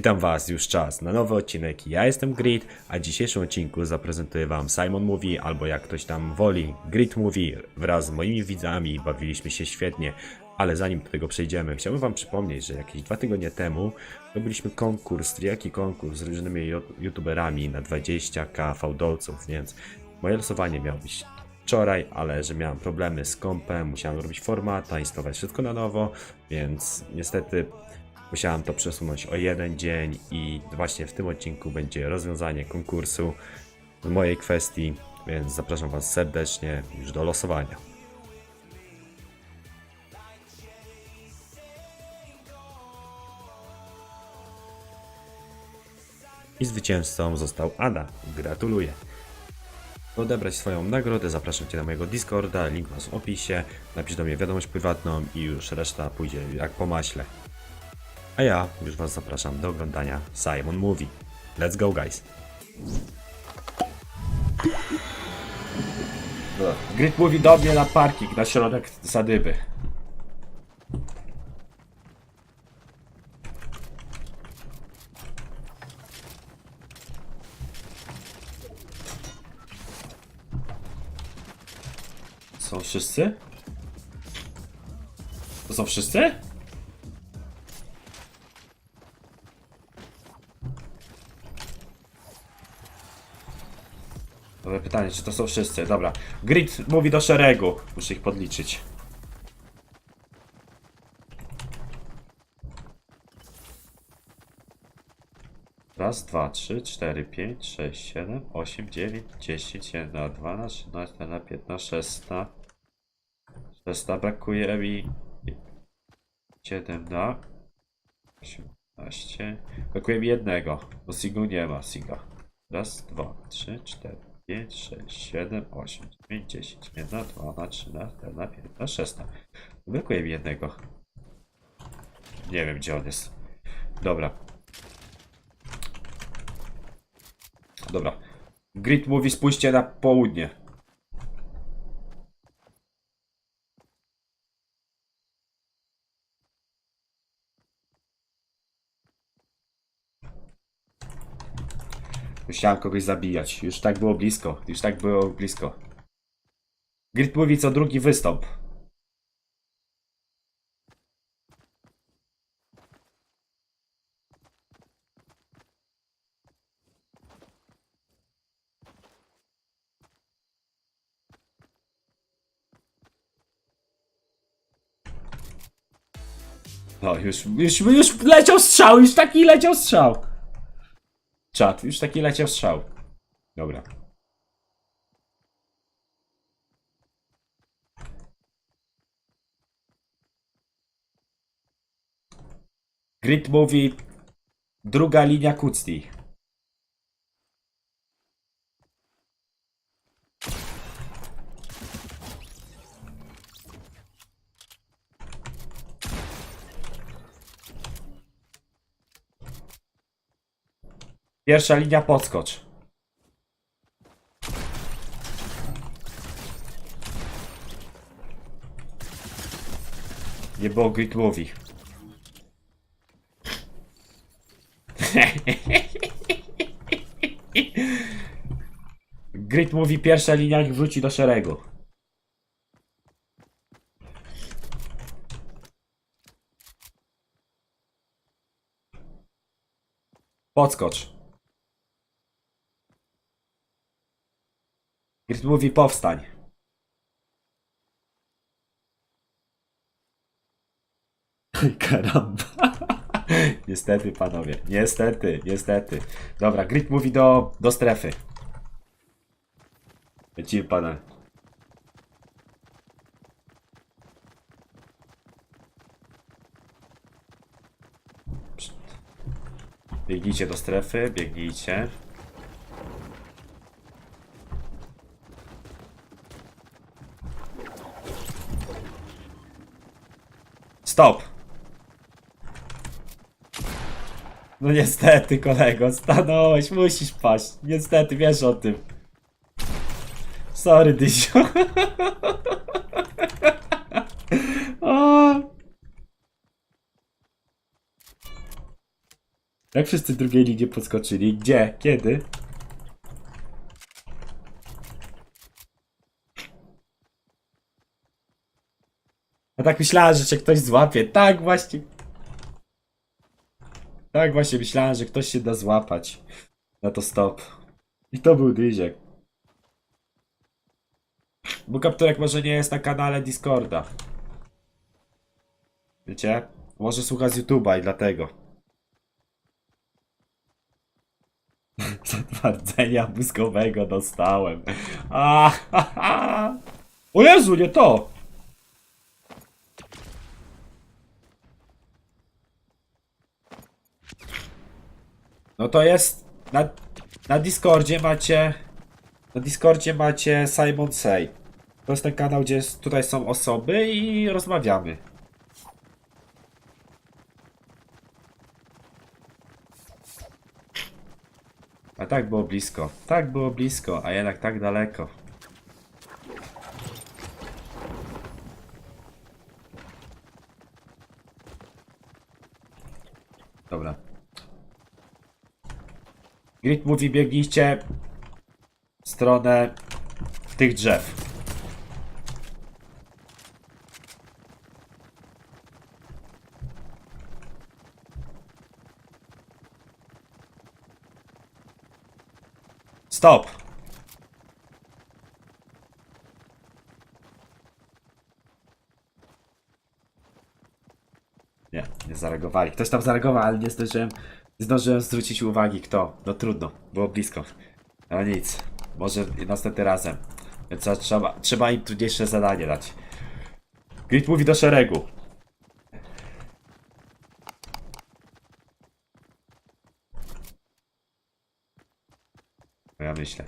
Witam Was, już czas na nowy odcinek. Ja jestem Grid, a w dzisiejszym odcinku zaprezentuję Wam Simon Movie, albo jak ktoś tam woli, Grid Movie. Wraz z moimi widzami bawiliśmy się świetnie, ale zanim do tego przejdziemy, chciałbym Wam przypomnieć, że jakieś dwa tygodnie temu robiliśmy konkurs, trijaki konkurs z różnymi youtuberami na 20k fałdolców, więc moje losowanie miało być wczoraj, ale że miałem problemy z kompem, musiałem robić format, instalować wszystko na nowo, więc niestety Musiałem to przesunąć o jeden dzień i właśnie w tym odcinku będzie rozwiązanie konkursu z mojej kwestii, więc zapraszam Was serdecznie już do losowania. I zwycięzcą został Ada. Gratuluję. Odebrać swoją nagrodę zapraszam Cię na mojego Discorda, link masz w opisie, napisz do mnie wiadomość prywatną i już reszta pójdzie jak po maśle. A ja już Was zapraszam do oglądania Simon Movie. Let's go, guys! Grid mówi do mnie na parking, na środek zadyby. Są wszyscy? To są wszyscy? Pytanie, czy to są wszyscy? Dobra. Grid mówi do szeregu. Muszę ich podliczyć. Raz, dwa, trzy, cztery, pięć, sześć, siedem, osiem, dziewięć, dziesięć, jeden, dwa, trzynaście, czternaście, piętnaście, szesnaście. Szesnaście brakuje mi. Siedem na. Osiemnaście. Brakuje mi jednego, bo Sigu nie ma, Siga. Raz, dwa, trzy, cztery, pięć, sześć, siedem, osiem, dziewięć, dziesięć, jedna, dwa, trzynaście, czternaście, piętnaście, szesnaście. Brakuje mi jednego. Nie wiem, gdzie on jest. Dobra. Dobra. Grid mówi spójrzcie na południe. Musiałem kogoś zabijać. Już tak było blisko. Już tak było blisko. Grid mówi co drugi wystąp. No, już, już, już leciał strzał, już taki leciał strzał. Czat, już taki leciał strzał. Dobra. Grid mówi druga linia kucni. Pierwsza linia podskocz. Nie było grid mówi. Grid mówi pierwsza linia niech wróci do szeregu. Podskocz. Grid mówi powstań. Karamba. Niestety, panowie. Niestety, niestety. Dobra, Grid mówi do, do strefy. Lecimy, pana. Biegnijcie do strefy, biegnijcie. Stop! No niestety, kolego, stanąłeś, musisz paść. Niestety, wiesz o tym. Sorry, Dyzio. o! Jak wszyscy drugiej linie podskoczyli? Gdzie? Kiedy? Ja tak myślałem, że cię ktoś złapie. Tak właśnie. Tak właśnie myślałem, że ktoś się da złapać. Na to stop. I to był Dyziek. Bo kapturek może nie jest na kanale Discorda. Wiecie? Może słucha z YouTube'a i dlatego. Zatwardzenia mózgowego dostałem. A, ha, ha. O Jezu, nie to! No to jest na, na Discordzie macie na Discordzie macie Simon Say. To jest ten kanał, gdzie jest, tutaj są osoby i rozmawiamy. A tak było blisko. Tak było blisko, a jednak tak daleko. Dobra. Grid mówi biegnijcie w stronę tych drzew. Stop! Nie, nie zareagowali. Ktoś tam zareagował, ale nie zdążyłem, zdążyłem zwrócić uwagi kto. No trudno, było blisko. No nic, może następnym razem. Więc trzeba, trzeba im trudniejsze zadanie dać. Grid mówi do szeregu. No ja myślę.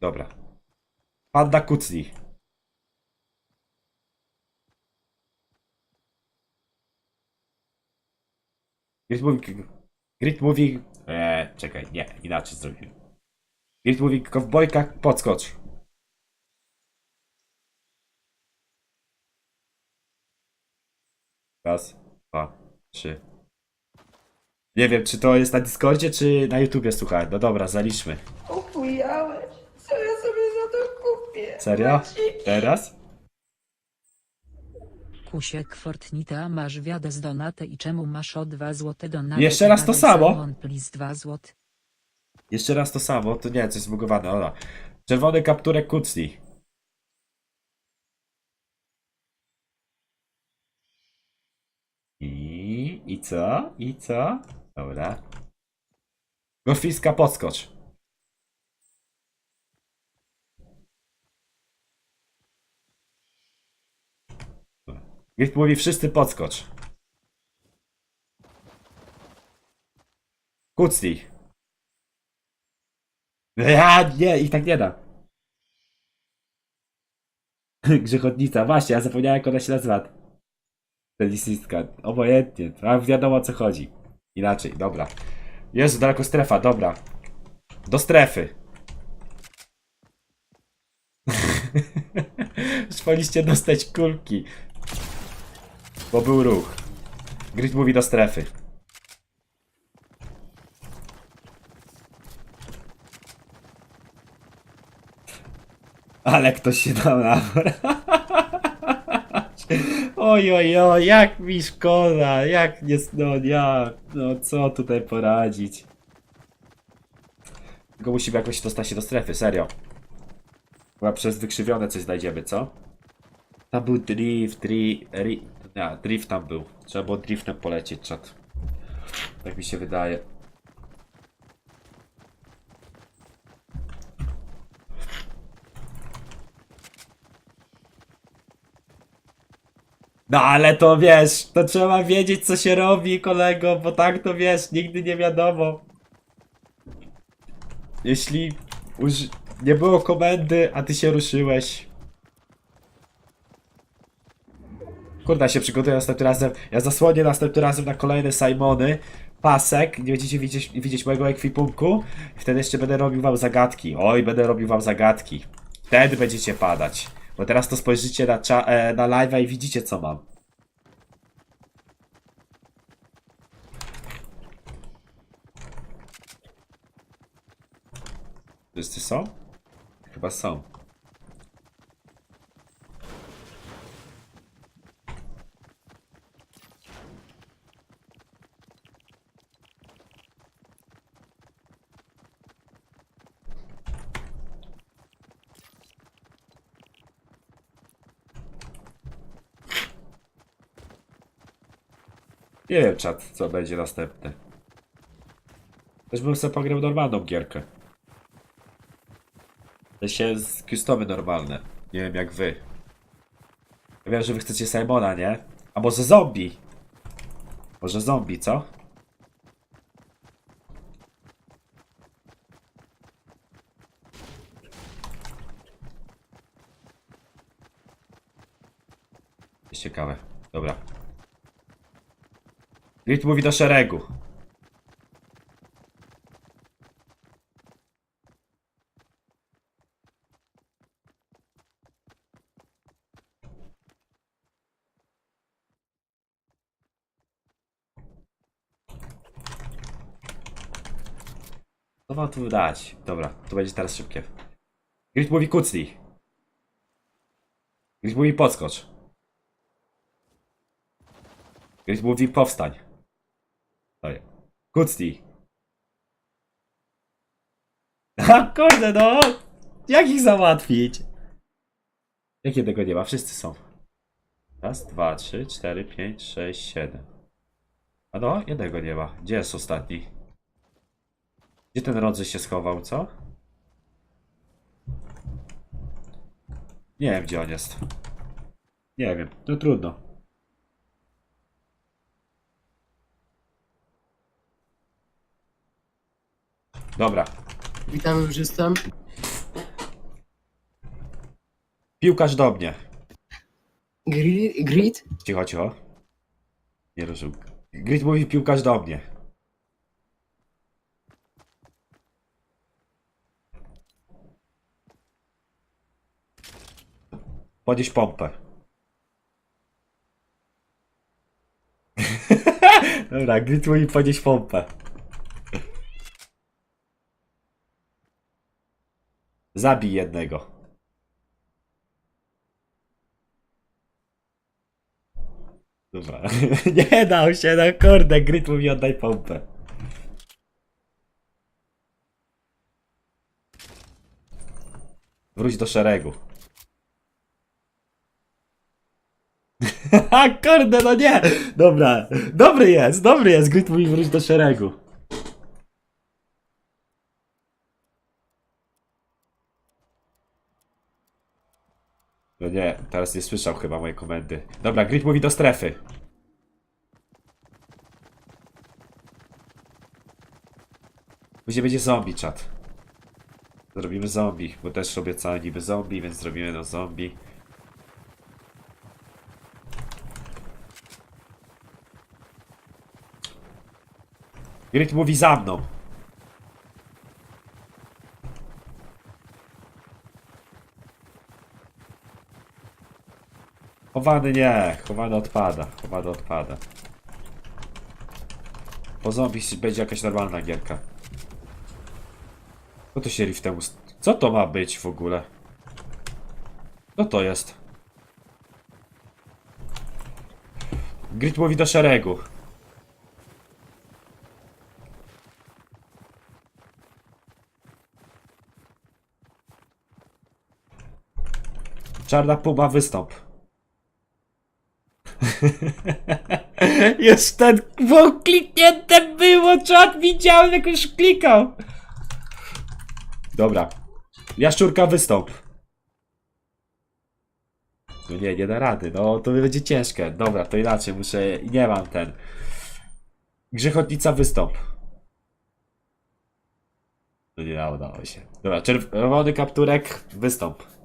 Dobra. Panda kucni. Grid mówi... Grid mówi... Eee, czekaj, nie, inaczej zrobiłem. Grid mówi, kowbojka, podskocz. Raz, dwa, trzy. Nie wiem, czy to jest na Discordzie, czy na YouTubie, słuchaj. No dobra, zaliczmy. Opujałeś. Co ja sobie za to kupię? Serio? Teraz? A masz wiadę z donatę i czemu masz o 2 złote? Jeszcze raz to samo? Simon, please 2 złote. Jeszcze raz to samo, to nie, coś zbugowane, dobra. Czerwony kapturek kucni. I... i co? I co? Dobra. Gorfiska podskocz. Niech mówi wszyscy podskocz. Kucnij. Ja nie, ich tak nie da. Grzechotnica, właśnie, ja zapomniałem jak ona się nazywa. Tenisistka, obojętnie, a wiadomo o co chodzi. Inaczej, dobra. Jezu, daleko strefa, dobra. Do strefy. Już dostać kulki. Bo był ruch. Grid mówi do strefy. Ale ktoś się dał nabrać. Oj, oj, oj, jak mi szkoda, jak nie, no ja, no co tutaj poradzić. Tylko musimy jakoś dostać się do strefy, serio. Chyba przez wykrzywione coś znajdziemy, co? Tam był drift, drift, ri, nie, drift tam był. Trzeba było driftem polecieć, czat. Tak mi się wydaje. No ale to wiesz, to trzeba wiedzieć co się robi kolego, bo tak to wiesz, nigdy nie wiadomo. Jeśli uży... nie było komendy, a ty się ruszyłeś. Kurde, się przygotuję następnym razem. Ja zasłonię następnym razem na kolejne Simony pasek, nie będziecie widzieć, widzieć mojego ekwipunku. Wtedy jeszcze będę robił wam zagadki. Oj, będę robił wam zagadki. Wtedy będziecie padać. Bo teraz to spojrzycie na, e, na live'a i widzicie co mam. Wszyscy są? Chyba są. Nie wiem, czat, co będzie następne. Też bym sobie pograł normalną gierkę. To się z customy normalne. Nie wiem jak wy. Ja wiem, że wy chcecie Simona, nie? A może zombie? Może zombie, co? Jest ciekawe. Grit mówi do szeregu. Co wam tu dać? Dobra, to będzie teraz szybkie. Grit mówi kucnij. Grit mówi podskocz. Grit mówi powstań. Daję. Kucnij. A kurde no! Jak ich załatwić? Jak jednego nie ma? Wszyscy są. Raz, dwa, trzy, cztery, pięć, sześć, siedem. A no, jednego nie ma. Gdzie jest ostatni? Gdzie ten rodzaj się schował, co? Nie wiem, gdzie on jest. Nie wiem, to trudno. Dobra, Witam, już jestem. piłkarz do mnie. Gri- Grid? Cicho, cicho. Nie ruszył. Grit mówi piłkarz do mnie. Podnieś pompę. Dobra, Grit mówi podnieś pompę. Zabij jednego. Dobra. Nie dał się, no kurde, Grit mówi oddaj pompę. Wróć do szeregu. Kurde, no nie! Dobra, dobry jest, dobry jest, Grit mówi wróć do szeregu. No nie, teraz nie słyszał chyba mojej komendy. Dobra, Grit mówi do strefy. Później będzie zombie, czat. Zrobimy zombie, bo też obiecałem niby zombie, więc zrobimy no zombie. Grit mówi za mną. Chowany nie, chowany odpada, chowany odpada. Po zombie będzie jakaś normalna gierka. Co to się riftem ust... Co to ma być w ogóle? Co to jest? Grit mówi do szeregu. Czarna puma wystąp. Już ten bo kliknięte było, czat widziałem jak już klikał. Dobra. Jaszczurka wystąp. No nie, nie da rady, no to będzie ciężkie. Dobra, to inaczej muszę, nie mam ten. Grzechotnica wystąp. No nie udało się. Dobra, czerwony kapturek wystąp.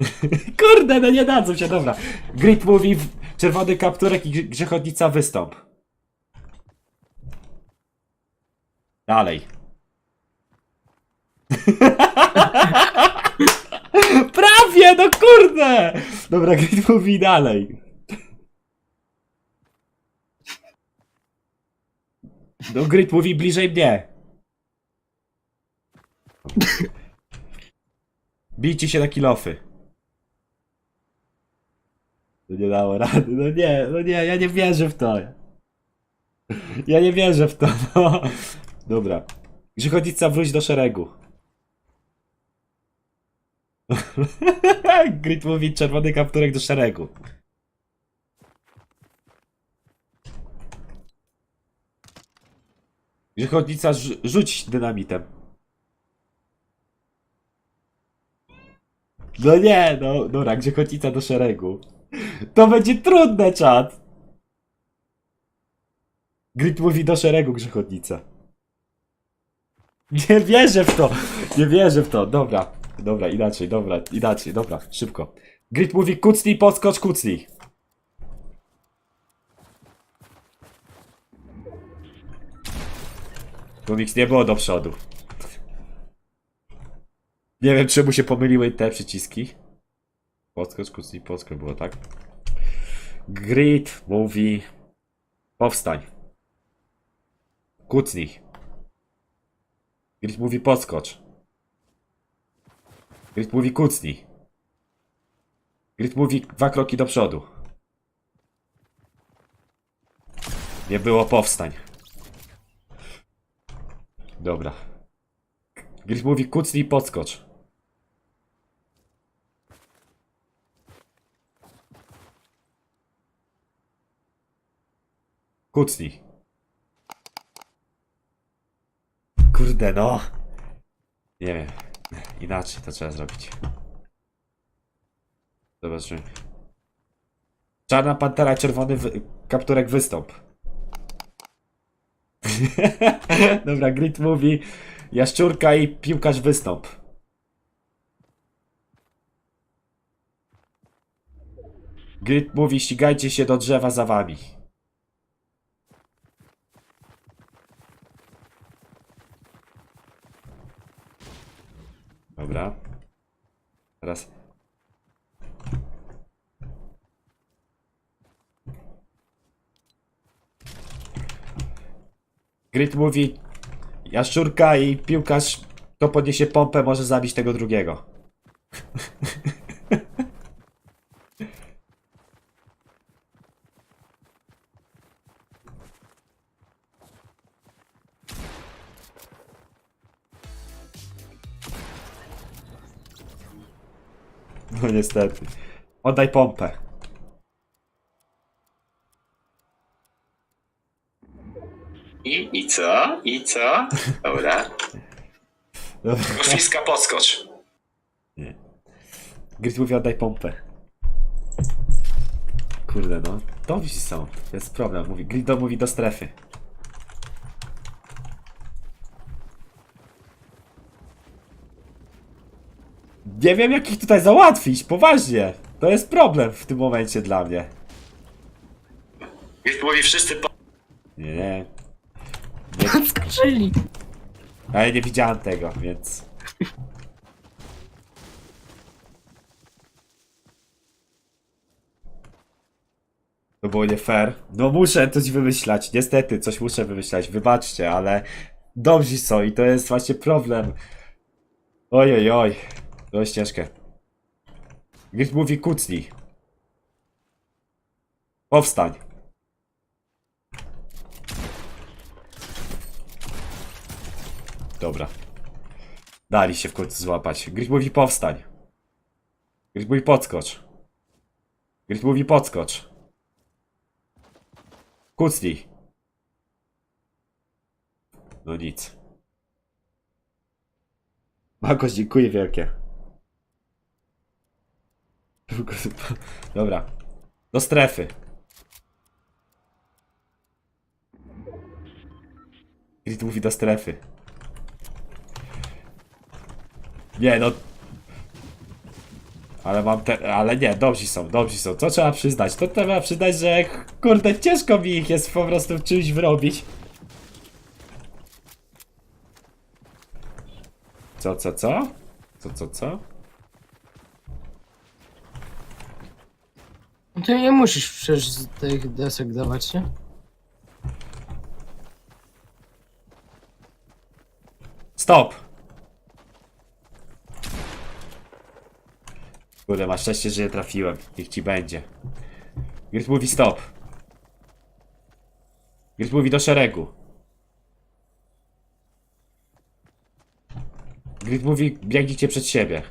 Kurde, no nie dadzą się, dobra. Grit mówi czerwony kapturek i grz- grzechotnica wystąp. Dalej. Prawie, no kurde! Dobra, Grit mówi dalej. No Grit mówi bliżej mnie. Bijcie się na kilofy. No nie dało rady, no nie, no nie, ja nie wierzę w to. Ja nie wierzę w to, no. Dobra. Grzychodnica wróć do szeregu. Grit mówi czerwony kapturek do szeregu. Grzychodnica rzu- rzuć dynamitem. No nie, no dobra, Grzychodnica do szeregu. To będzie trudne, czat. Grit mówi do szeregu Grzychodnica. Nie wierzę w to! Nie wierzę w to, dobra. Dobra, inaczej, dobra, inaczej, dobra, szybko. Grit mówi kucnij, podskocz, kucnij. Komiks nie było do przodu. Nie wiem, czemu się pomyliły te przyciski. Podskocz, kucnij, podskocz było, tak? Grit mówi powstań. Kucnij. Grit mówi podskocz. Grit mówi kucnij. Grit mówi dwa kroki do przodu. Nie było powstań. Dobra. Grit mówi kucnij podskocz. Kucnij. Kurde no. Nie wiem. Inaczej to trzeba zrobić. Zobaczymy. Czarna pantera, czerwony wy... kapturek wystąp. Dobra, Grit mówi jaszczurka i piłkarz wystąp. Grit mówi ścigajcie się do drzewa za wami. Dobra. Teraz. Grit mówi jaszczurka i piłkarz kto podniesie pompę może zabić tego drugiego. No niestety. Oddaj pompę. I, I co? I co? Dobra. Dobra. Fiska podskocz. Grit mówi oddaj pompę. Kurde no. Dobrzy są. To jest problem. Mówi, Grit do- mówi do strefy. Nie wiem jak ich tutaj załatwić. Poważnie. To jest problem w tym momencie dla mnie. Już mówi wszyscy po... Nie, nie. Odskoczyli. Ale nie widziałem tego, więc... To było nie fair. No muszę coś wymyślać, niestety, coś muszę wymyślać, wybaczcie, ale dobrzy są i to jest właśnie problem. Oj, oj, oj. To jest ciężkie. Gryf mówi kucnij. Powstań. Dobra. Dali się w końcu złapać. Gryf mówi powstań. Gryf mówi podskocz. Gryf mówi podskocz. Kucnij. No nic. Makoś, dziękuję wielkie. Dobra. Do strefy. Grit mówi do strefy. Nie no. Ale mam te. Ale nie, dobrzy są, dobrzy są. Co trzeba przyznać? To trzeba przyznać, że kurde, ciężko mi ich jest po prostu czymś wyrobić. Co, co, co? Co, co, co? To nie musisz przecież tych desek dawać, nie? Stop! Kurde, masz szczęście, że nie trafiłem. Niech ci będzie. Gryt mówi stop. Gryt mówi do szeregu. Gryt mówi biegnijcie przed siebie.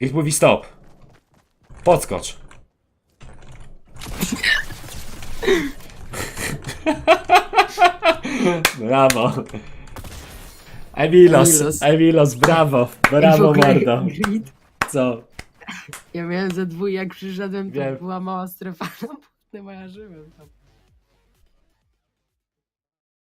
Gryt mówi stop. Podskocz. Brawo. Emilos, Emilos. Emilos, brawo, brawo mordo. Grid, Co? Ja miałem ze dwój, jak przyszedłem, to Wiem. była mała strefa, no, moja żyłem tam.